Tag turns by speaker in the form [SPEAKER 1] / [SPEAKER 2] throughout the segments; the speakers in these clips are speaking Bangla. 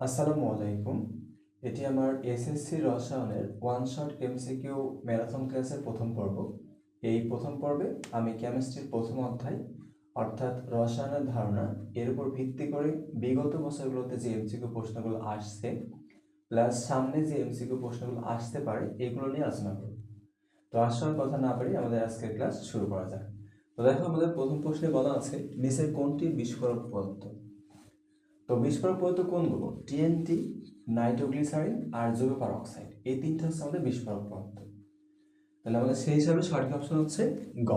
[SPEAKER 1] আসসালামু আলাইকুম। এটি আমার এসএসসি রসায়নের ওয়ান শট এমসিকিউ ম্যারাথন ক্লাসের প্রথম পর্ব। এই প্রথম পর্বে আমি কেমিস্ট্রির প্রথম অধ্যায়, অর্থাৎ রসায়নের ধারণা, এর উপর ভিত্তি করে বিগত বছরগুলোতে যে এমসিকিউ প্রশ্নগুলো আসছে প্লাস সামনে যে এমসিকিউ প্রশ্নগুলো আসতে পারে, এগুলো নিয়ে আলোচনা করব। তো আসার কথা না পারি আমাদের আজকের ক্লাস শুরু করা যাক। তো দেখো, আমাদের প্রথম প্রশ্নে বলা আছে, নিচের কোনটি বিস্ফোরক পদার্থ? তো বিস্ফোরক পদার্থ কোনগুলো টিএনটি নাইট্রোগ্লিসারিন আর জৈব পারক্সাইড এই তিনটা হচ্ছে আমাদের বিস্ফোরক পদার্থ। তাহলে আমাদের সেই হিসাবে সঠিক অপশন হচ্ছে গ।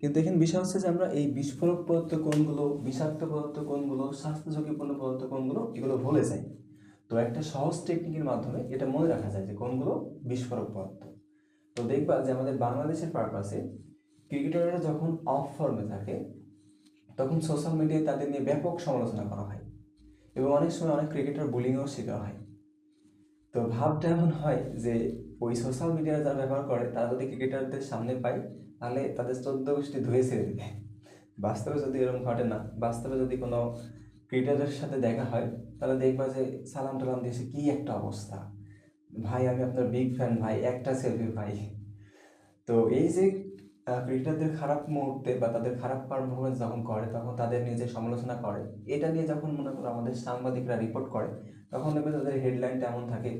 [SPEAKER 1] কিন্তু এখানে বিষয় হচ্ছে যে আমরা এই বিস্ফোরক পদার্থ কোনগুলো বিষাক্ত পদার্থ কোনগুলো স্বাস্থ্য ঝুঁকিপূর্ণ পদার্থ কোনগুলো এগুলো ভুলে যাই। তো একটা সহজ টেকনিকের মাধ্যমে এটা মনে রাখা যায় যে কোনগুলো বিস্ফোরক পদার্থ। তো দেখবা যে আমাদের বাংলাদেশের পারপাসে ক্রিকেটাররা যখন অফ ফর্মে থাকে, তখন সোশ্যাল মিডিয়ায় তাদের নিয়ে ব্যাপক সমালোচনা করা হয়। এবং অনেক সময় অনেক ক্রিকেটার বুলিংয়েও শিকার হয়। তো ভাবটা এমন হয় যে, ওই সোশ্যাল মিডিয়া যারা ব্যবহার করে, তারা যদি ক্রিকেটারদের সামনে পায়, তাহলে তাদের চোদ্দ গোষ্ঠী ধুয়ে ছেড়ে দেবে বাস্তবে যদি এরকম ঘটে না, বাস্তবে যদি কোনো ক্রিকেটারের সাথে দেখা হয়, তাহলে দেখবা যে, সালাম টালাম দিয়েছে কি একটা অবস্থা। ভাই, আমি আপনার বিগ ফ্যান ভাই, একটা সেলফি ভাই। তো এই যে ক্রিকেটারদের খারাপ মুহূর্তে বা তাদের খারাপ পারফরমেন্স যখন করে, তখন তাদের যে সমালোচনা করে, এটা নিয়ে যখন মনে করো আমাদের সাংবাদিকরা রিপোর্ট করে, তখন দেখবে তাদের হেডলাইনটা এমন থাকে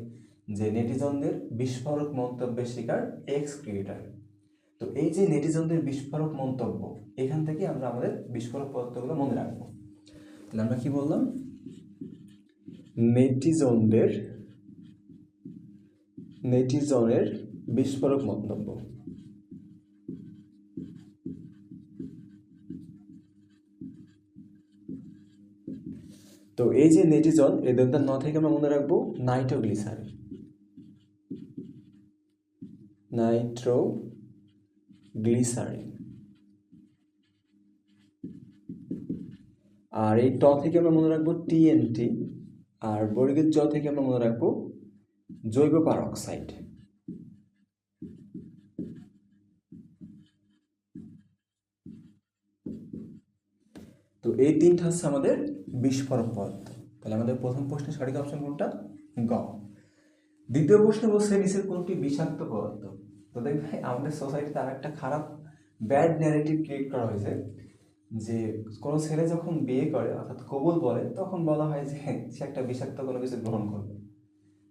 [SPEAKER 1] যে নেটিজনদের বিস্ফোরক মন্তব্যের শিকার এক্স ক্রিকেটার তো এই যে নেটিজনদের বিস্ফোরক মন্তব্য, এখান থেকে আমরা আমাদের বিস্ফোরক পদার্থগুলো মনে রাখব। তাহলে আমরা কি বললাম? নেটিজনদের, নেটিজনের বিস্ফোরক মন্তব্য। তো এই যে নেটিজন, এই দন্তার ন থেকে আমরা মনে রাখব নাইট্রোগ্লিসারিন। নাইট্রো গ্লিসারিন আর এই ট থেকে আমরা মনে রাখব টিএনটি আর বর্গের জ থেকে আমরা মনে রাখব জৈব পারক্সাইড তো এই তিনটা হচ্ছে আমাদের বিস্ফোরক পদার্থ। তাহলে আমাদের প্রথম প্রশ্নের সঠিক অপশন কোনটা? গ। দ্বিতীয় প্রশ্ন বলছে নিচের কোনটি বিষাক্ত পদার্থ? তো দেখবে আমাদের সোসাইটিতে আর একটা খারাপ ব্যাড ন্যারেটিভ ক্রিয়েট করা হয়েছে যে কোনো ছেলে যখন বিয়ে করে, অর্থাৎ কবুল বলে, তখন বলা হয় যে সে একটা বিষাক্ত কোনো কিছু গ্রহণ করবে।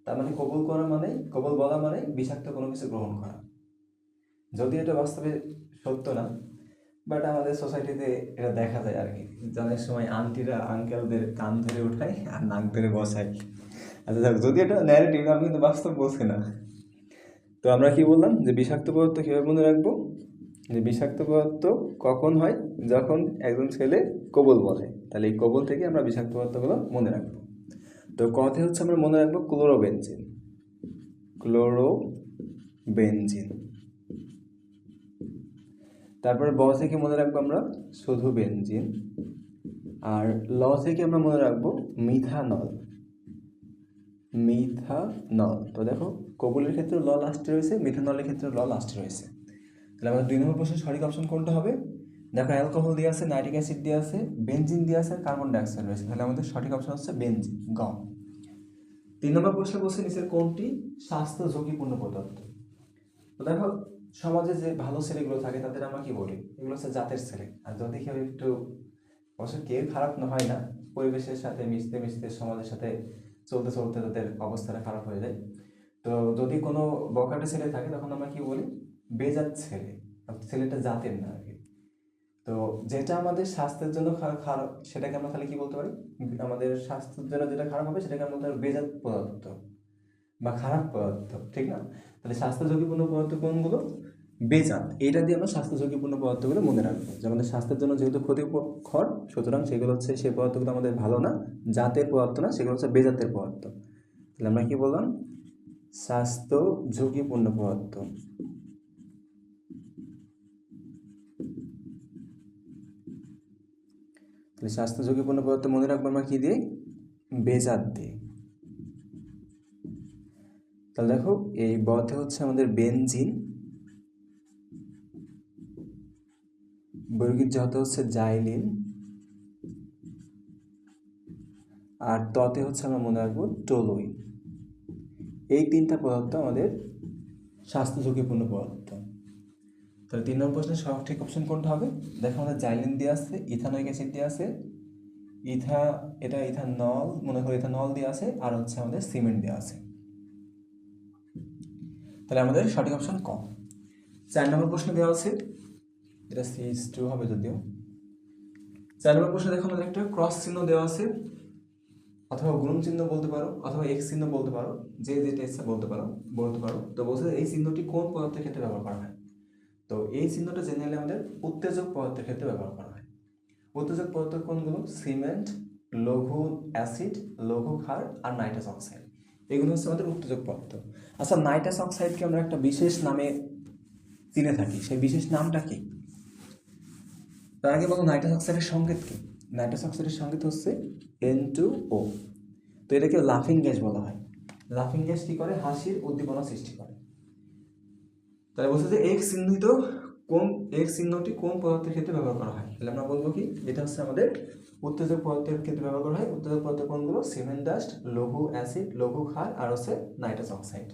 [SPEAKER 1] তার মানে কবুল করা মানে কবুল বলা মানে বিষাক্ত কোনো কিছু গ্রহণ করা। যদি এটা বাস্তবে সত্য না বাট আমাদের সোসাইটিতে এটা দেখা যায় আর কি। অনেক সময় আন্টিরা আঙ্কেলদের কান ধরে উঠায় আর নাক ধরে বসায়। আচ্ছা যাক যদি এটা ন্যারেটিভ আমি কিন্তু বাস্তব বলছি না। তো আমরা কি বললাম? যে বিষাক্ত পদার্থ কীভাবে মনে রাখব? যে বিষাক্ত পদার্থ কখন হয়? যখন একজন ছেলে কবল বলে। তাহলে এই কবল থেকে আমরা বিষাক্ত পদার্থগুলো মনে রাখব। তো কথে হচ্ছে আমরা মনে রাখব? ক্লোরোবেনজিন ক্লোরোবেনজিন তারপরে ব থেকে মনে রাখব আমরা শুধু বেঞ্জিন আর ল থেকে আমরা মনে রাখব মিথানল। মিথানল। তো দেখো, কবুলের ক্ষেত্রে ল লাস্টে রয়েছে, মিথানলের ক্ষেত্রে ল লাস্টে রয়েছে। তাহলে আমাদের দুই নম্বর প্রশ্নের সঠিক অপশন কোনটা হবে? দেখো অ্যালকোহল দিয়ে আছে নাইট্রিক অ্যাসিড দিয়ে আছে বেঞ্জিন দিয়ে আছে কার্বন ডাইঅক্সাইড রয়েছে। তাহলে আমাদের সঠিক অপশন হচ্ছে বেনজিন গ। তিন নম্বর প্রশ্ন বলছে নিচের কোনটি? স্বাস্থ্য ঝুঁকিপূর্ণ পদার্থ। দেখো সমাজে যে ভালো ছেলেগুলো থাকে, তাদের আমরা কি বলি? এগুলো হচ্ছে জাতের ছেলে। আর যদি কেউ একটু অবশ্য কেউ খারাপ না, হয় না, পরিবেশের সাথে মিশতে মিশতে, সমাজের সাথে চলতে চলতে তাদের অবস্থাটা খারাপ হয়ে যায়। তো যদি কোনো বকাটে ছেলে থাকে, তখন আমরা কি বলি? বেজাত ছেলে। ছেলেটা জাতের না আর কি তো যেটা আমাদের স্বাস্থ্যের জন্য খারাপ সেটাকে আমরা তাহলে কি বলতে পারি? আমাদের স্বাস্থ্যের জন্য যেটা খারাপ হবে, সেটাকে আমরা বলতে বেজাত পদার্থ বা খারাপ পদার্থ। ঠিক না? তাহলে স্বাস্থ্য ঝুঁকিপূর্ণ পদার্থ কোনগুলো? বেজাত। এটা দিয়ে আমরা স্বাস্থ্য ঝুঁকিপূর্ণ পদার্থগুলো মনে রাখব। যে আমাদের স্বাস্থ্যের জন্য যেহেতু ক্ষতিকর সুতরাং সেগুলো হচ্ছে সেই পদার্থগুলো আমাদের ভালো না, জাতের পদার্থ না, সেগুলো হচ্ছে বেজাতের পদার্থ। তাহলে আমরা কি বললাম? স্বাস্থ্য ঝুঁকিপূর্ণ পদার্থ। তাহলে স্বাস্থ্য ঝুঁকিপূর্ণ পদার্থ মনে রাখব আমরা কি দিয়ে? বেজাত দিয়ে। তাহলে দেখো, এই বতে হচ্ছে আমাদের বেনজিন। বর্গীর যত হচ্ছে জাইলিন আর ততে হচ্ছে আমরা মনে রাখব টোলুইন। এই তিনটা পদার্থ আমাদের স্বাস্থ্য ঝুঁকিপূর্ণ পদার্থ। তাহলে তিন নম্বর প্রশ্নের সঠিক অপশন কোনটা হবে? দেখো আমাদের জাইলিন দিয়ে আছে ইথানোইক অ্যাসিড দিয়ে আছে, ইথা, এটা ইথানল, মনে করো ইথানল দিয়ে আছে, আর হচ্ছে আমাদের সিমেন্ট দিয়ে আছে। তাহলে আমাদের সঠিক অপশন কম চার নম্বর প্রশ্ন দেওয়া আছে এটা সিএইচ টু হবে যদিও। চার নম্বর প্রশ্নে দেখো আমাদের একটা ক্রস চিহ্ন দেওয়া আছে। অথবা গুণ চিহ্ন বলতে পারো, অথবা এক্স চিহ্ন বলতে পারো, যে যেটা ইচ্ছা বলতে পারো বলতে পারো। তো বলছে এই চিহ্নটি কোন পদার্থের ক্ষেত্রে ব্যবহার করা হয়? তো এই চিহ্নটা জেনারেলি আমাদের উত্তেজক পদার্থের ক্ষেত্রে ব্যবহার করা হয়। উত্তেজক পদার্থ কোনগুলো? সিমেন্ট, লঘু অ্যাসিড, লঘু ক্ষার আর নাইট্রাস অক্সাইড। এগুলো হচ্ছে আমাদের উত্তেজক পদার্থ। আচ্ছা নাইট্রাস অক্সাইডকে আমরা একটা বিশেষ নামে চিনে থাকি। সেই বিশেষ নামটা কি? তার আগে বলো নাইট্রাস অক্সাইডের সংকেত কি? নাইট্রাস অক্সাইডের সংকেত হচ্ছে এন টু ও তো এটাকে লাফিং গ্যাস বলা হয়। লাফিং গ্যাস কি করে? হাসির উদ্দীপনা সৃষ্টি করে। তাহলে বলছে যে এক্স চিহ্নিত কোন এক্স চিহ্নটি কোন পদার্থের ক্ষেত্রে ব্যবহার করা হয়? তাহলে আমরা বলব কি? এটা হচ্ছে আমাদের উত্তেজক পদার্থের ক্ষেত্রে ব্যবহার করা হয়। উত্তেজক পদার্থ কোনগুলো? সিমেন্ট ডাস্ট লঘু অ্যাসিড লঘু ক্ষার, আর হচ্ছে nitrous oxide.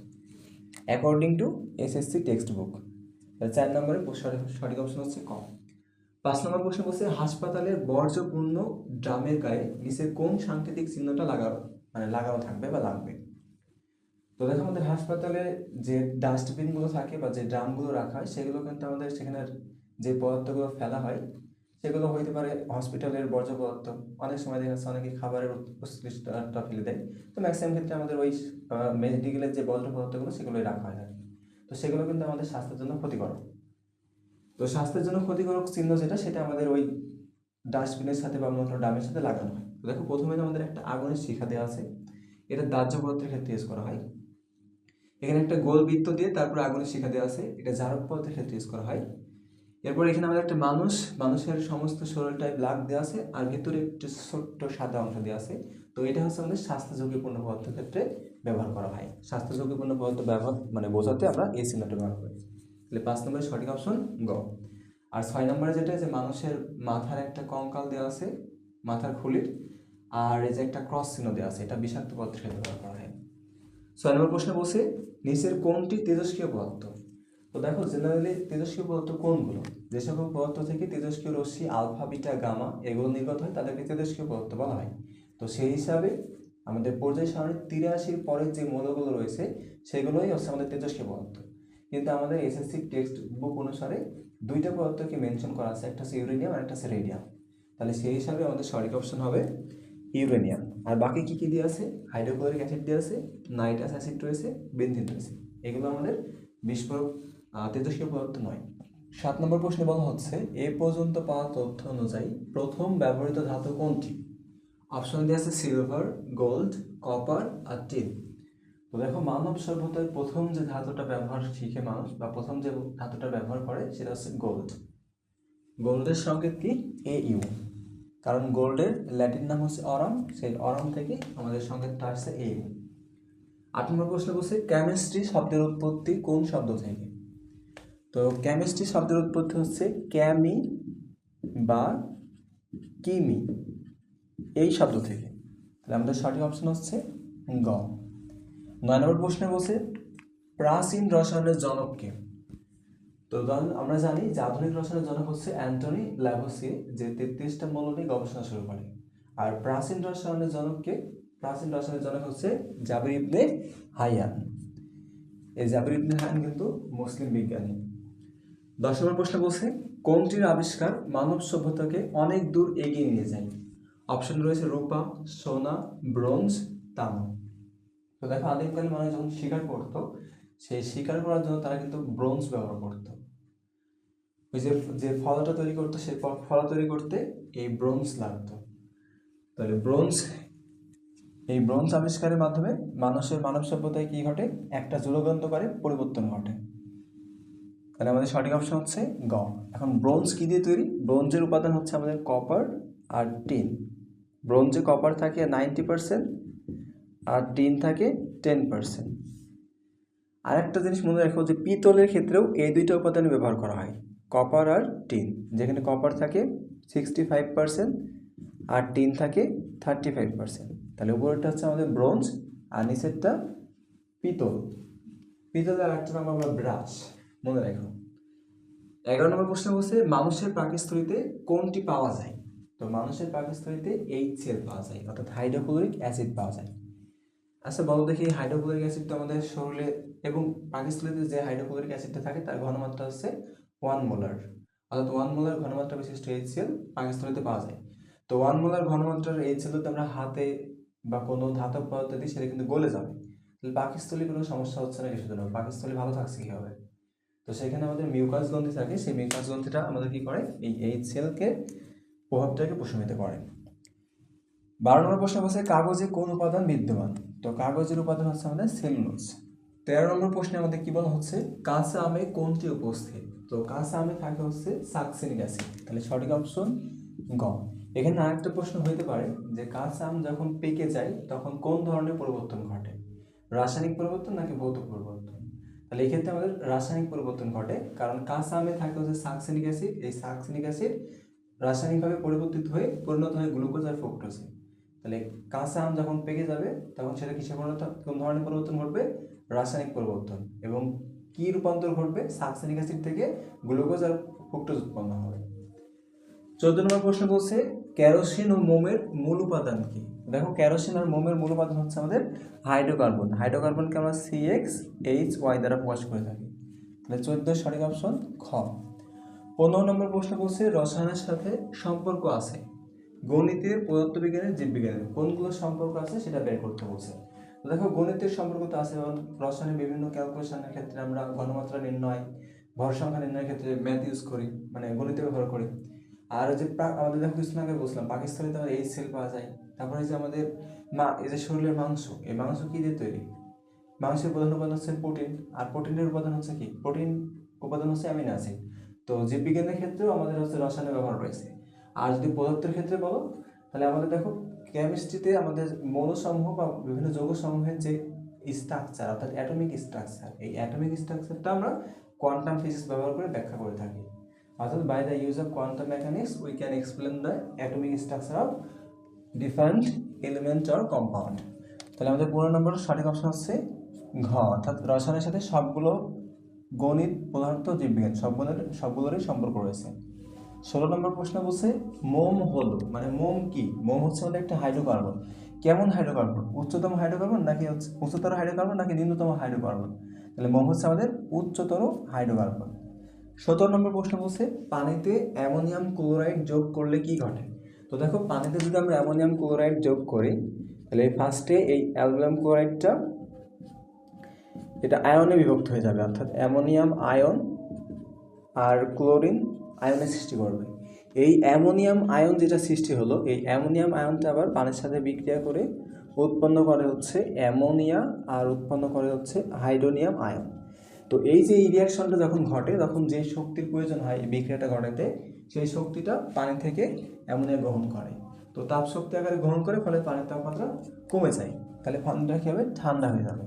[SPEAKER 1] According to SSC text book চার নম্বরে সঠিক অপশন হচ্ছে কম পাঁচ নম্বর প্রশ্ন বলছে, হাসপাতালের বর্জ্যপূর্ণ ড্রামের গায়ে নিচে কোন সাংকেতিক চিহ্নটা লাগানো মানে লাগানো থাকবে বা লাগবে? তো দেখো আমাদের হাসপাতালে যে ডাস্টবিনগুলো থাকে বা যে ড্রামগুলো রাখা হয়, সেগুলো কিন্তু আমাদের সেখানে যে পদার্থগুলো ফেলা হয়, সেগুলো হইতে পারে হসপিটালের বর্জ্য পদার্থ। অনেক সময় দেখা যাচ্ছে অনেকে খাবারের উৎকৃষ্টটা ফেলে দেয়। তো ম্যাক্সিমাম ক্ষেত্রে আমাদের ওই মেডিকেলের যে বর্জ্য পদার্থগুলো সেগুলোই রাখা হয় আর। তো সেগুলো কিন্তু আমাদের স্বাস্থ্যের জন্য ক্ষতিকর। তো স্বাস্থ্যের জন্য ক্ষতিকারক চিহ্ন যেটা, সেটা আমাদের ওই ডাস্টবিনের সাথে বা অন্য ডামের সাথে লাগানো হয়। তো দেখো, প্রথমে আমাদের একটা আগুনের শিখা দেওয়া আছে। এটা দাহ্য পদার্থের ক্ষেত্রে ইউজ করা হয়। এখানে একটা গোল বৃত্ত দিয়ে তারপর আগুনের শিখা দেওয়া আছে। এটা জারক পদার্থের ক্ষেত্রে ইউজ করা হয়। এরপর এখানে আমাদের একটা মানুষ, মানুষের সমস্ত শরীরটায় ব্লাক দেওয়া আছে আর ভেতরে একটু ছোট্ট সাদা অংশ দেওয়া আছে। তো এটা হচ্ছে আমাদের স্বাস্থ্য ঝুঁকিপূর্ণ পদার্থের ক্ষেত্রে ব্যবহার করা হয়। স্বাস্থ্য ঝুঁকিপূর্ণ পদার্থ ব্যবহার মানে বোঝাতে আমরা এই চিহ্নটা ব্যবহার করি তাহলে পাঁচ নম্বরের সঠিক অপশন গ। আর ছয় নম্বরে যেটা যে মানুষের মাথার একটা কঙ্কাল দেওয়া আছে, মাথার খুলির, আর এই যে একটা ক্রস চিহ্ন দেওয়া আছে, এটা বিষাক্ত ক্ষেত্রে ব্যবহার করা হয়। ছয় নম্বর প্রশ্নে বলছে, নিচের কোনটি তেজস্ক্রিয় পদার্থ? তো দেখো জেনারেলি তেজস্ক্রিয় পদার্থ কোনগুলো? যে সকল পদার্থ থেকে তেজস্ক্রিয় রশ্মি, আলফা, বিটা, গামা, এগুলো নির্গত হয়, তাদেরকে তেজস্ক্রিয় পদার্থ বলা হয়। তো সেই হিসাবে আমাদের পর্যায় সারণীর তিরাশির পরের যে মৌলগুলো রয়েছে, সেগুলোই হচ্ছে আমাদের তেজস্ক্রিয় পদার্থ। কিন্তু আমাদের এসএসসি টেক্সট বুক অনুসারে দুইটা পদার্থকে মেনশন করা আছে, একটা হচ্ছে ইউরেনিয়াম আর একটা হচ্ছে রেডিয়াম তাহলে সেই হিসাবে আমাদের সঠিক অপশন হবে ইউরেনিয়াম আর বাকি কী কী দিয়ে আছে? হাইড্রোক্লোরিক অ্যাসিড দিয়ে আছে নাইট্রাস অ্যাসিড রয়েছে বেনজিন রয়েছে। এগুলো আমাদের বিস্ফোরক তেজস্ক্রিয় পদার্থ নয়। সাত নম্বর প্রশ্নে বলা হচ্ছে, এ পর্যন্ত পাওয়া তথ্য অনুযায়ী প্রথম ব্যবহৃত ধাতু কোনটি? অপশন দিয়ে আছে সিলভার গোল্ড কপার আর টিন তো দেখো মানব সভ্যতায় প্রথম যে ধাতুটা ব্যবহার শিখে মানুষ, বা প্রথম যে ধাতুটা ব্যবহার করে, সেটা হচ্ছে গোল্ড গোল্ডের সংকেত কি? এ ইউ কারণ গোল্ডের ল্যাটিন নাম হচ্ছে অরম, সেই অরম থেকে আমাদের সংকেতটা আসছে এ ইউ আট নম্বর প্রশ্ন বলছে কেমিস্ট্রি শব্দের উৎপত্তি কোন শব্দ থেকে? তো কেমিস্ট্রি শব্দের উৎপত্তি হচ্ছে ক্যামি বা কিমি এই শব্দ থেকে। তাহলে আমাদের সঠিক অপশন হচ্ছে গ। নয় নম্বর প্রশ্নে বলছে, প্রাচীন রসায়নের জনক কে? তো আমরা জানি যে আধুনিক রসায়নের জনক হচ্ছে অ্যান্টনি ল্যাভোসি যে তেত্রিশটা মৌল নিয়ে গবেষণা শুরু করে। আর প্রাচীন রসায়নের জনককে প্রাচীন রসায়নের জনক হচ্ছে জাবির ইবনে হাইয়ান। এই জাবির ইবনে হাইয়ান কিন্তু মুসলিম বিজ্ঞানী। দশ নম্বর প্রশ্ন বলছে, কোনটির আবিষ্কার মানব সভ্যতাকে অনেক দূর এগিয়ে নিয়ে যায়? অপশন রয়েছে রূপা, সোনা, ব্রোঞ্জ, তামা। তো দেখো আদিমকালে মানুষ যখন শিকার করতো, সেই শিকার করার জন্য তারা কিন্তু ব্রোঞ্জ ব্যবহার করতো। ওই যে যে ফলাটা তৈরি করতো, সেই ফলা তৈরি করতে এই ব্রোঞ্জ লাগতো। তাহলে ব্রোঞ্জ, এই ব্রোঞ্জ আবিষ্কারের মাধ্যমে মানুষের মানব সভ্যতায় কি ঘটে? একটা যুগন্তকারে পরিবর্তন ঘটে। তাহলে আমাদের সঠিক অপশন হচ্ছে গ। এখন ব্রোঞ্জ কী দিয়ে তৈরি? ব্রোঞ্জের উপাদান হচ্ছে আমাদের কপার আর টিন ব্রোঞ্জে কপার থাকে নাইনটি পার্সেন্ট আর টিন থাকে টেন পার্সেন্ট আরেকটা জিনিস মনে রাখো যে পিতলের ক্ষেত্রেও এই দুইটা উপাদান ব্যবহার করা হয়, কপার আর টিন যেখানে কপার থাকে সিক্সটি ফাইভ পার্সেন্ট আর টিন থাকে থার্টি ফাইভ পার্সেন্ট তাহলে উপরেরটা হচ্ছে আমাদের ব্রোঞ্জ আর নিচেরটা পিতল। পিতলের আরেকটা নাম আমরা ব্রাশ, মনে রাখো। এগারো নম্বর প্রশ্ন বলছে, মানুষের পাকস্থলীতে কোনটি পাওয়া যায়? তো মানুষের পাকস্থলীতে এইচ সেল পাওয়া যায়, অর্থাৎ হাইড্রোক্লোরিক অ্যাসিড পাওয়া যায়। আচ্ছা বলো দেখি হাইড্রোক্লোরিক অ্যাসিড তো আমাদের শরীরে এবং পাকস্থলীতে যে হাইড্রোক্লোরিক অ্যাসিডটা থাকে, তার ঘনমাত্রা হচ্ছে ওয়ান মোলার অর্থাৎ ওয়ান মোলার ঘনমাত্রা বিশিষ্ট এইচ সেল পাকস্থলীতে পাওয়া যায়। তো ওয়ান মোলার ঘনমাত্রার এইচ সেল আমরা হাতে বা কোনো ধাতব পদার্থ দিই সেটা কিন্তু গলে যাবে। তাহলে পাকস্থলী কোনো সমস্যা হচ্ছে না কিছুদিন পাকস্থলী ভালো থাকছে কীভাবে? তো সেখানে আমাদের মিউকাস গ্রন্থি থাকে। সেই মিউকাস গ্রন্থিটা আমাদের কি করে? এই এইচ সেলকে প্রভাবটাকে প্রশমিত করে। বারো নম্বর প্রশ্ন বলছে, কাগজে কোন উপাদান বিদ্যমান? তো কাগজের উপাদান হচ্ছে আমাদের সেলুলোজ তেরো নম্বর প্রশ্নে আমাদের কি বলা হচ্ছে? কাঁচা আমে কোনটি উপস্থিত? তো কাঁচা আমে থাকে হচ্ছে সাকসিনিক অ্যাসিড। তাহলে সঠিক অপশন গ। এখানে আরেকটা প্রশ্ন হইতে পারে যে কাঁচা আম যখন পেকে যায়, তখন কোন ধরনের পরিবর্তন ঘটে? রাসায়নিক পরিবর্তন নাকি ভৌত পরিবর্তন? তাহলে এক্ষেত্রে আমাদের রাসায়নিক পরিবর্তন ঘটে, কারণ কাঁচা আমে থাকে হচ্ছে সাকসিনিক অ্যাসিড। এই সাকসিনিক অ্যাসিড রাসায়নিকভাবে পরিবর্তিত হয়ে পরিণত হয় গ্লুকোজ আর ফ্রুক্টোজে তাহলে কাঁচা আম যখন পেকে যাবে, তখন সেটা কিসে পরিণত কোন ধরনের পরিবর্তন ঘটবে? রাসায়নিক পরিবর্তন। এবং কি রূপান্তর ঘটবে? সাকসিনিক অ্যাসিড থেকে গ্লুকোজ আর ফ্রুক্টোজ উৎপন্ন হবে। চোদ্দ নম্বর প্রশ্ন বলছে ক্যারোসিন ও মোমের মূল উপাদান কি? দেখো ক্যারোসিন আর মোমের মূল উপাদান হচ্ছে আমাদের হাইড্রোকার্বন। হাইড্রোকার্বনকে আমরা সি এক্স এইচ ওয়াই দ্বারা প্রকাশ করে থাকি। তাহলে চোদ্দ সঠিক অপশন খ। পনেরো নম্বর প্রশ্ন বলছে, রসায়নের সাথে সম্পর্ক আছে গণিতের পদার্থবিজ্ঞানের জীববিজ্ঞানের কোনগুলো সম্পর্ক আছে সেটা বের করতে বলছে। দেখো, গণিতের সম্পর্ক তো আছে, যেমন রসায়নের বিভিন্ন ক্যালকুলেশনের ক্ষেত্রে আমরা ঘনমাত্রা নির্ণয়, ভর সংখ্যা নির্ণয়ের ক্ষেত্রে ম্যাথ ইউজ করি মানে গণিতে ব্যবহার করি। আর যে আমাদের দেখো, কিছুদিন আগে বলছিলাম, পাকিস্তানে তো এই সেল পাওয়া যায়। তারপরে যে আমাদের মা, এই যে শরীরের মাংস, এই মাংস কি দিয়ে তৈরি? মাংসের প্রধান উপাদান হচ্ছে প্রোটিন আর প্রোটিনের উপাদান হচ্ছে কি? প্রোটিন উপাদান হচ্ছে অ্যামিনো অ্যাসিড তো জীববিজ্ঞানের ক্ষেত্রেও আমাদের হচ্ছে রসায়নের ব্যবহার রয়েছে। আর যদি পদার্থের ক্ষেত্রে বলো, তাহলে আমাদের দেখো কেমিস্ট্রিতে আমাদের মৌলসমূহ বা বিভিন্ন যৌগসমূহের যে স্ট্রাকচার অর্থাৎ অ্যাটমিক স্ট্রাকচার এই অ্যাটমিক স্ট্রাকচারটা আমরা কোয়ান্টাম ফিজিক্স ব্যবহার করে ব্যাখ্যা করে থাকি। অর্থাৎ by the use of quantum mechanics we can explain the atomic structure of different element or compound তাহলে আমাদের পনেরো নম্বর সঠিক অপশন হচ্ছে ঘ, অর্থাৎ রসায়নের সাথে সবগুলো গণিত পদার্থ জীববিজ্ঞান, সবগুলোর সবগুলোরই সম্পর্ক রয়েছে। ষোলো নম্বর প্রশ্ন বলছে, মোম হলো মানে মোম কি? মোম হচ্ছে আমাদের একটা হাইড্রোকার্বন। কেমন হাইড্রোকার্বন? উচ্চতম হাইড্রোকার্বন নাকি হচ্ছে উচ্চতর হাইড্রোকার্বন নাকি নিম্নতম হাইড্রোকার্বন? তাহলে মোম হচ্ছে আমাদের উচ্চতর হাইড্রোকার্বন। সতেরো নম্বর প্রশ্ন বলছে, পানিতে অ্যামোনিয়াম ক্লোরাইড যোগ করলে কি ঘটে? তো দেখো, পানিতে যদি আমরা অ্যামোনিয়াম ক্লোরাইড যোগ করি, তাহলে ফার্স্টে এই অ্যালুমিনিয়াম ক্লোরাইডটা, এটা আয়নে বিভক্ত হয়ে যাবে। অর্থাৎ অ্যামোনিয়াম, আয়ন আর ক্লোরিন আয়নের সৃষ্টি করবে। এই অ্যামোনিয়াম আয়ন যেটা সৃষ্টি হলো, এই অ্যামোনিয়াম আয়নটা আবার পানির সাথে বিক্রিয়া করে উৎপন্ন করে হচ্ছে অ্যামোনিয়া আর উৎপন্ন করে হচ্ছে হাইড্রোনিয়াম আয়ন। তো এই যে রিয়াকশনটা যখন ঘটে, তখন যে শক্তির প্রয়োজন হয় এই বিক্রিয়াটা ঘটাতে, সেই শক্তিটা পানি থেকে অ্যামোনিয়া গ্রহণ করে। তো তাপ শক্তি আকারে গ্রহণ করে, ফলে পানির তাপমাত্রা কমে যায়। তাহলে পানিটা কী হবে ঠান্ডা হয়ে যাবে।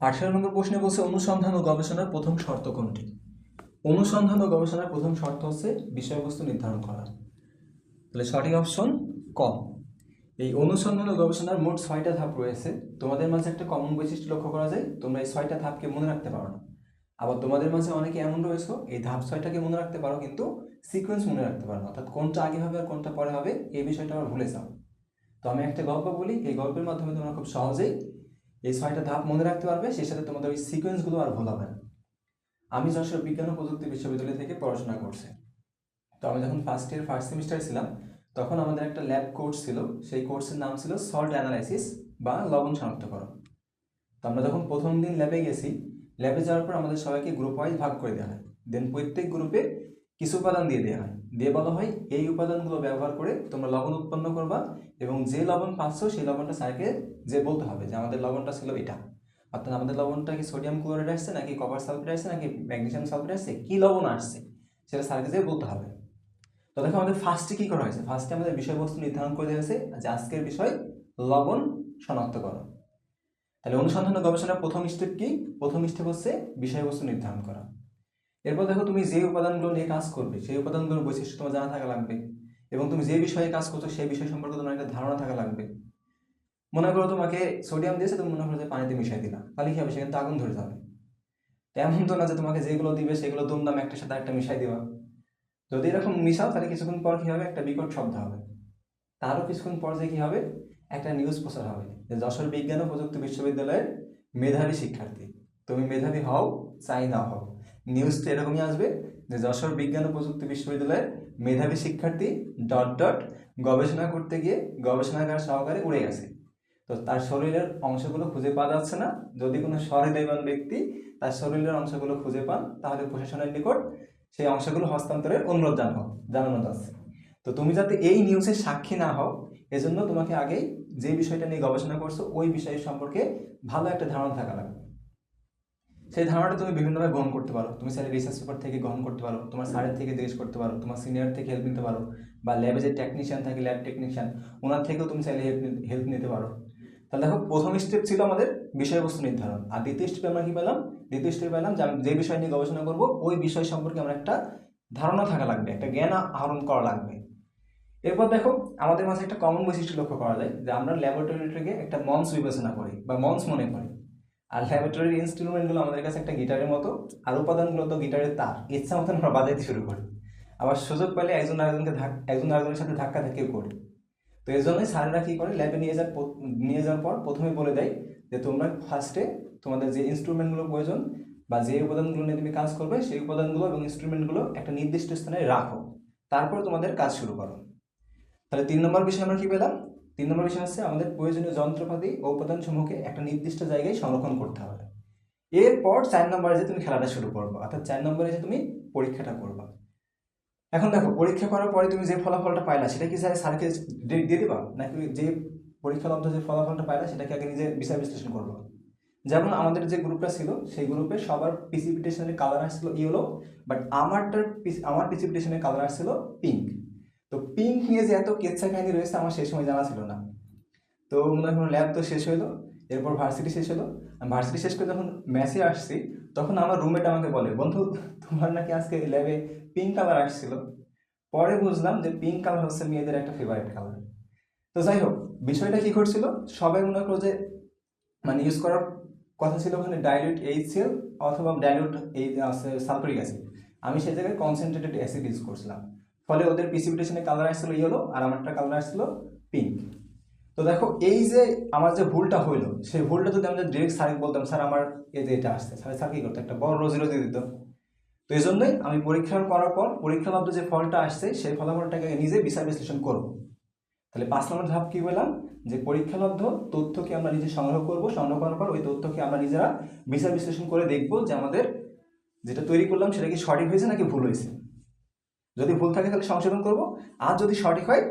[SPEAKER 1] আঠারো নম্বর প্রশ্নে বলছে, অনুসন্ধান ও গবেষণার প্রথম শর্ত কোনটি? অনুসন্ধান ও গবেষণার প্রথম শর্ত হচ্ছে বিষয়বস্তু নির্ধারণ করা। তাহলে সঠিক অপশন ক। এই অনুসন্ধান ও গবেষণার মোট ছয়টা ধাপ রয়েছে। তোমাদের মাঝে একটা কমন বৈশিষ্ট্য লক্ষ্য করা যায়, তোমরা এই ছয়টা ধাপকে মনে রাখতে পারো না। আবার তোমাদের মাঝে অনেকে এমন রয়েছে, এই ধাপ ছয়টাকে মনে রাখতে পারো কিন্তু সিকোয়েন্স মনে রাখতে পারো অর্থাৎ কোনটা আগে হবে আর কোনটা পরে হবে, এই বিষয়টা আবার ভুলে যাও। তো আমি একটা গল্প বলি, এই গল্পের মাধ্যমে তোমরা খুব সহজেই এই ছয়টা ধাপ মনে রাখতে পারবে, সেই সাথে তোমাদের ওই সিকোয়েন্সগুলো আর ভুল হবে না। আমি যশোর বিজ্ঞান ও প্রযুক্তি বিশ্ববিদ্যালয় থেকে পড়াশোনা করছি। তো আমি যখন ফার্স্ট ইয়ার ফার্স্ট সেমিস্টার ছিলাম, তখন আমাদের একটা ল্যাব কোর্স ছিল। সেই কোর্সের নাম ছিল সল্ট অ্যানালাইসিস বা লবণ শনাক্তকরণ। তো আমরা যখন প্রথম দিন ল্যাবে গেছি ল্যাবে যাওয়ার পর আমাদের সবাইকে গ্রুপ ওয়াইজ ভাগ করে দেওয়া হয়। দেন প্রত্যেক গ্রুপে কিছু উপাদান দিয়ে দেওয়া হয়। দিয়ে বলা হয়, এই উপাদানগুলো ব্যবহার করে তোমরা লবণ উৎপন্ন করবা এবং যে লবণ পাচ্ছ, সেই লবণটা স্যারকে যে বলতে হবে যে আমাদের লবণটা ছিল এটা। অর্থাৎ আমাদের লবণটা কি সোডিয়াম ক্লোরাইড আসছে নাকি কপার সালফেট আসছে নাকি ম্যাগনেসিয়াম সালফেট আসছে? কি লবণ আসছে? সেটা স্যারকে যে বলতে হবে। তো দেখো আমাদের ফার্স্টে কি করা হয়েছে? ফার্স্টে আমাদের বিষয়বস্তু নির্ধারণ করে দেওয়া হয়েছে। যে আজকের বিষয়, লবণ শনাক্ত শনাক্তকরণ তাহলে অনুসন্ধান গবেষণার প্রথম স্টেপ কি? প্রথম স্টেপ হচ্ছে বিষয়বস্তু নির্ধারণ করা। এরপর দেখো তুমি যে উপাদানগুলো নিয়ে কাজ করবে, সেই উপাদানগুলোর বৈশিষ্ট্য তোমার জানা থাকা লাগবে। এবং তুমি যে বিষয়ে কাজ করছ, সেই বিষয় সম্পর্কে তোমার একটা ধারণা থাকা লাগবে। মনে করো তোমাকে সোডিয়াম দিয়েছে, তুমি মনে করো যে পানিতে মিশিয়ে দিলা। তাহলে কি হবে? সেখানে তো আগুন ধরে যাবে। এমন তো না যে তোমাকে যেগুলো দিবে, সেগুলো দুমদাম একটা সাথে একটা মিশাই দেওয়া যদি এরকম মিশাও, তাহলে কিছুক্ষণ পর কি হবে? একটা বিকট শব্দ হবে। তারও কিছুক্ষণ পর যে কি হবে? একটা নিউজ প্রচার হবে যে যশোর বিজ্ঞান ও প্রযুক্তি বিশ্ববিদ্যালয়ের মেধাবী শিক্ষার্থী। তুমি মেধাবী হও, চাই না হও। নিউজটা এরকমই আসবে যে যশোর বিজ্ঞান ও প্রযুক্তি বিশ্ববিদ্যালয়ের মেধাবী শিক্ষার্থী ডট ডট গবেষণা করতে গিয়ে গবেষণাগার সহকারে উড়ে গেছে। তো তার শরীরের অংশগুলো খুঁজে পাওয়া যাচ্ছে না। যদি কোনো সহৃদয়বান ব্যক্তি তার শরীরের অংশগুলো খুঁজে পান, তাহলে প্রশাসনের নিকট সেই অংশগুলো হস্তান্তরের অনুরোধ জানানো জানানো যাচ্ছে। তো তুমি যাতে এই নিউজের সাক্ষী না হও, এজন্য তোমাকে আগেই যে বিষয়টা নিয়ে গবেষণা করছ, ওই বিষয় সম্পর্কে ভালো একটা ধারণা থাকা লাগবে। সেই ধারণাটা তুমি বিভিন্নভাবে গ্রহণ করতে পারো। তুমি চাইলে রিসার্চ পেপার থেকে গ্রহণ করতে পারো, তোমার স্যারের থেকে জিজ্ঞেস করতে পারো, তোমার সিনিয়র থেকে হেল্প নিতে পারো, বা ল্যাবে যে টেকনিশিয়ান থাকে ল্যাব টেকনিশিয়ান ওনার থেকেও তুমি চাইলে হেল্প হেল্প নিতে পারো। তাহলে দেখো, প্রথম স্টেপ ছিল আমাদের বিষয়বস্তু নির্ধারণ। আর দ্বিতীয় স্টেপে আমরা কি পেলাম? দ্বিতীয় স্টেপে পেলাম যে আমি যে বিষয় নিয়ে গবেষণা করব, ওই বিষয় সম্পর্কে আমার একটা ধারণা থাকা লাগবে, একটা জ্ঞান আহরণ করা লাগবে। এরপর দেখো, আমাদের মাঝে একটা কমন বৈশিষ্ট্য লক্ষ্য করা যায়, যে আমরা ল্যাবরেটরিটাকে একটা মঞ্চ বিবেচনা করি, বা মঞ্চ মনে করি। আর ল্যাবরেটরির ইনস্ট্রুমেন্টগুলো আমাদের কাছে একটা গিটারের মতো, আর উপাদানগুলো তো গিটারের তার। ইচ্ছা মতন আমরা বাজাইতে শুরু করি। আবার সুযোগ পেলে একজন আরেকজনকে একজন আরেকজনের সাথে ধাক্কা ধাক্কিও করি। তো এই জন্যই স্যারেরা কী করে ল্যাবে নিয়ে যাওয়ার নিয়ে যাওয়ার পর প্রথমে বলে দেয় যে তোমরা ফার্স্টে তোমাদের যে ইনস্ট্রুমেন্টগুলো প্রয়োজন বা যে উপাদানগুলো নিয়ে তুমি কাজ করবে, সেই উপাদানগুলো এবং ইনস্ট্রুমেন্টগুলো একটা নির্দিষ্ট স্থানে রাখো। তারপর তোমাদের কাজ শুরু করো। তাহলে তিন নম্বর বিষয় আমরা কি পেলাম? তিন নম্বর বিষয় হচ্ছে আমাদের প্রয়োজনীয় যন্ত্রপাতি ও উপাদানসমূহকে একটা নির্দিষ্ট জায়গায় সংরক্ষণ করতে হবে। এরপর চার নম্বরে যে তুমি খেলাটা শুরু করব, অর্থাৎ চার নম্বরে যে তুমি পরীক্ষাটা করবা। এখন দেখো, পরীক্ষা করার পরে তুমি যে ফলাফলটা পাইলা, সেটা কি স্যার স্যারকে দিয়ে দিবা? নাকি যে পরীক্ষালব্ধ যে ফলাফলটা পাইলা, সেটাকে আগে নিজে বিচার বিশ্লেষণ করব? যেমন আমাদের যে গ্রুপটা ছিল, সেই গ্রুপে সবার প্রিসিপিটেশনের কালার আসছিল ইয়েলো বাট আমারটার আমার প্রিসিপিটেশনের কালার আসছিল পিঙ্ক তো পিঙ্ক নিয়ে যে এত কেচ্ছা কাহিনী রয়েছে, আমার সেই সময় জানা ছিল না। তো মনে হয় ল্যাব তো শেষ হলো এরপর ভার্সিটি শেষ হলো ভার্সিটি শেষ করে যখন ম্যাচে আসছি, তখন আমার রুমমেট আমাকে বলে, বন্ধু, তোমার নাকি আজকে ল্যাবে পিঙ্ক কালার আসছিল, পরে বুঝলাম যে পিঙ্ক কালার হচ্ছে মেয়েদের একটা ফেভারিট কালার তো যাই হোক, বিষয়টা কি করছিল সবাই মনে করো যে মানে ইউজ করার কথা ছিল ওখানে ডাইলিউট এইচসিএল অথবা ডাইলিউট এই সালফারিক অ্যাসিড আমি সেই জায়গায় কনসেন্ট্রেটেড অ্যাসিড ইউজ করছিলাম। ফলে ওদের প্রিসিপিটেশনের কালার আসছিল ইয়েলো আর আমারটা কালার আসছিল পিঙ্ক তো দেখো, এই যে আমার যে ভুলটা হইল, সেই ভুলটা যদি আমি ডিরেক্ট স্যারকে বলতাম স্যার আমার এই যে এটা আসছে। স্যার স্যার কি করতো? একটা বড় রোজি রোজি দিত। তো এই জন্যই আমি পরীক্ষা করার পর পরীক্ষালব্ধ যে ফলটা আসছে, সেই ফলাফলটাকে নিজে বিচার বিশ্লেষণ করব। তাহলে পাঁচ নম্বর ধাপ কি বললাম? যে পরীক্ষালব্ধ তথ্যকে আমরা নিজে সংগ্রহ করব, সংগ্রহ করার পর ওই তথ্যকে আমরা নিজেরা বিচার বিশ্লেষণ করে দেখব যে আমাদের যেটা তৈরি করলাম সেটা কি সঠিক হয়েছে নাকি ভুল হয়েছে। যদি ভুল থাকে তাহলে সংশোধন করব, আর যদি সঠিক হয়,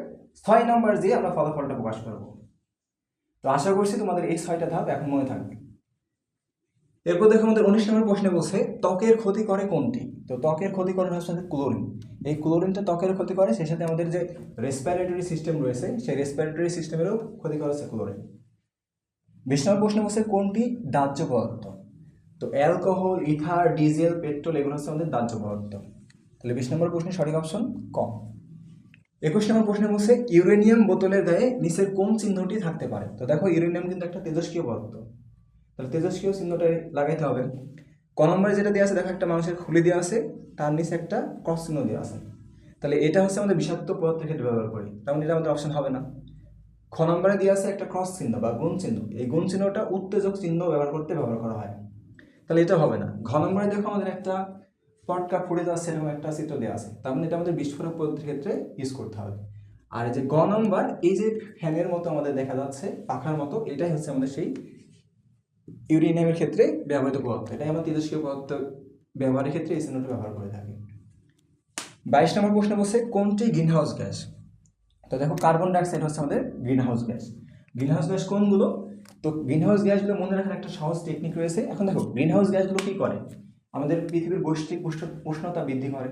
[SPEAKER 1] ছয় নম্বর দিয়ে আমরা ফলাফলটা প্রকাশ করব। তো আশা করছি তোমাদের এই ছয়টা ধাপ এখন মনে থাকবে। এরপর দেখো আমাদের উনিশ নম্বর প্রশ্নে বলছে, ত্বকের ক্ষতি করে কোনটি? তো ত্বকের ক্ষতি করে হচ্ছে আমাদের ক্লোরিন। এই ক্লোরিনটা ত্বকের ক্ষতি করে, সেই সাথে আমাদের যে রেসপিরেটরি সিস্টেম রয়েছে, সেই রেসপিরেটরি সিস্টেমেরও ক্ষতি করে হচ্ছে ক্লোরিন। বিশ নম্বর প্রশ্নে বলছে, কোনটি? দাহ্য পদার্থ। তো অ্যালকোহল ইথার ডিজেল, পেট্রোল, এগুলো হচ্ছে আমাদের দাহ্য পদার্থ। তাহলে বিশ নম্বর প্রশ্নের সঠিক অপশন কম একুশ নম্বর প্রশ্নে বলছে, ইউরেনিয়াম বোতলের গায়ে নিচের কোন চিহ্নটি থাকতে পারে? তো দেখো, ইউরেনিয়াম কিন্তু একটা তেজস্ক্রিয় পদার্থ। তাহলে তেজস্ক্রিয় চিহ্নটা লাগাইতে হবে। ক নম্বরে যেটা দেওয়া আছে, দেখো একটা মানুষের খুলি দেওয়া আছে, তার নিচে একটা ক্রস চিহ্ন দেওয়া আছে। তাহলে এটা হচ্ছে আমাদের বিষাক্ত পদার্থের ক্ষেত্রে ব্যবহার করি, তেমন এটা আমাদের অপশন হবে না। খ নম্বরে দেওয়া আছে একটা ক্রস চিহ্ন বা গুণ চিহ্ন, এই গুণ চিহ্নটা উত্তেজক চিহ্ন ব্যবহার করতে ব্যবহার করা হয়। তাহলে এটা হবে না। ঘ নম্বরে দেখো আমাদের একটা পটকা ফুড়ে যাচ্ছে, এরকম একটা চিত্র দেওয়া আছে, তার মানে এটা আমাদের বিস্ফোরক পদ্ধতির ক্ষেত্রে ইউজ করতে হবে। আর যে গ নম্বর, এই যে ফ্যানের মতো আমাদের দেখা যাচ্ছে, পাখার মতো, এটাই হচ্ছে আমাদের সেই ইউরেনিয়ামের ক্ষেত্রে ব্যবহৃত পদার্থ। এটাই আমরা তেজস্ক্রিয় পদার্থ ব্যবহারের ক্ষেত্রে এই চিহ্নটা ব্যবহার করে থাকি। বাইশ নম্বর প্রশ্ন বলছে, কোনটি গ্রিনহাউস গ্যাস? তো দেখো, কার্বন ডাইঅক্সাইড হচ্ছে আমাদের গ্রিনহাউস গ্যাস। গ্রিনহাউস গ্যাস কোনগুলো? তো গ্রিনহাউস গ্যাসগুলো মনে রাখার একটা সহজ টেকনিক রয়েছে। এখন দেখো, গ্রিনহাউস গ্যাসগুলো কী করে? আমাদের পৃথিবীর বৈশ্বিক উষ্ণ- উষ্ণতা বৃদ্ধি করে।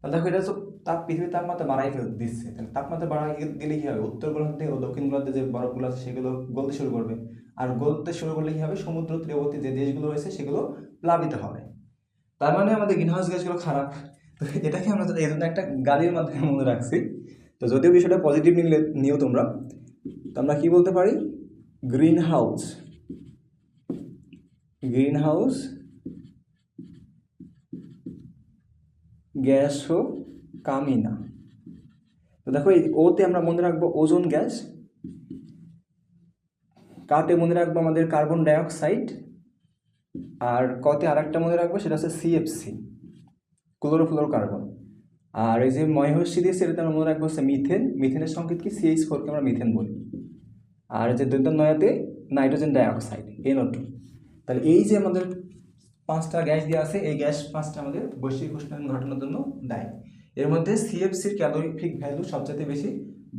[SPEAKER 1] তাহলে দেখো, এটা তো তাপ পৃথিবীর তাপমাত্রা বাড়াই ফেল দিচ্ছে। তাহলে তাপমাত্রা বাড়াই দিলে কী হবে? উত্তর গোলার্ধে ও দক্ষিণ গোলার্ধে যে বরফগুলো আছে, সেগুলো গলতে শুরু করবে। আর গলতে শুরু করলে কী হবে? সমুদ্র তীরবর্তী যে দেশগুলো রয়েছে সেগুলো প্লাবিত হবে। তার মানে আমাদের গ্রিনহাউস গ্যাসগুলো খারাপ। তো এটাকে আমরা এই জন্য একটা গালির মাধ্যমে মনে রাখছি। তো যদিও বিষয়টা পজিটিভ নিলে নিও তোমরা। তো আমরা কী বলতে পারি? গ্রিন হাউস গ্রিন হাউস গ্যাসও কামিনা তো দেখো এই ওতে আমরা মনে রাখব ওজোন গ্যাস। কাতে মনে রাখব আমাদের কার্বন ডাইঅক্সাইড আর কতে আর একটা মনে রাখব, সেটা হচ্ছে সিএফসি ক্লোরোফ্লোর কার্বন আর এই যে ময়হর্ষি দিয়ে সেটাতে আমরা মনে রাখব হচ্ছে মিথেন মিথেনের সংকেত কি? সিএইচ ফোরকে আমরা মিথেন বলি। আর যে দৈত্য নয়াতে নাইট্রোজেন ডাইঅক্সাইড এনও টু তাহলে এই যে আমাদের পাঁচটা গ্যাস দেওয়া আছে, এই গ্যাস পাঁচটা আমাদের বৈশ্বিক উষ্ণায়ন ঘটানোর জন্য দায়ী। এর মধ্যে সিএফসির ক্যালোরিফিক ভ্যালু সবচেয়ে বেশি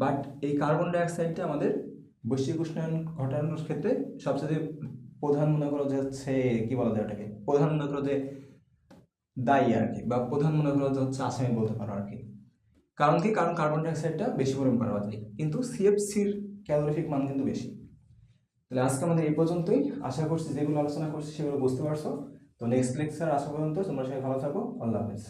[SPEAKER 1] বাট এই কার্বন ডাইঅক্সাইডটা আমাদের বৈশ্বিক উষ্ণায়ন ঘটানোর ক্ষেত্রে সবচেয়ে প্রধান মনে করো যে হচ্ছে, কি বলা যায় ওটাকে? প্রধান মনে করো যে দায়ী আর কি, বা প্রধান মনে করো যে হচ্ছে আসামি বলতে পারো আর কি। কারণ কি? কারণ কার্বন ডাইঅক্সাইডটা বেশি পরিমাণ পাওয়া যায়, কিন্তু সিএফসির ক্যালোরিফিক মান কিন্তু বেশি। তাহলে আজকে আমাদের এই পর্যন্তই। আশা করছি যেগুলো আলোচনা করছি সেগুলো বুঝতে পারছ। তো নেক্সট লেকচার আসা পর্যন্ত তোমরা সবাই ভালো থাকো। আল্লাহ হাফেজ।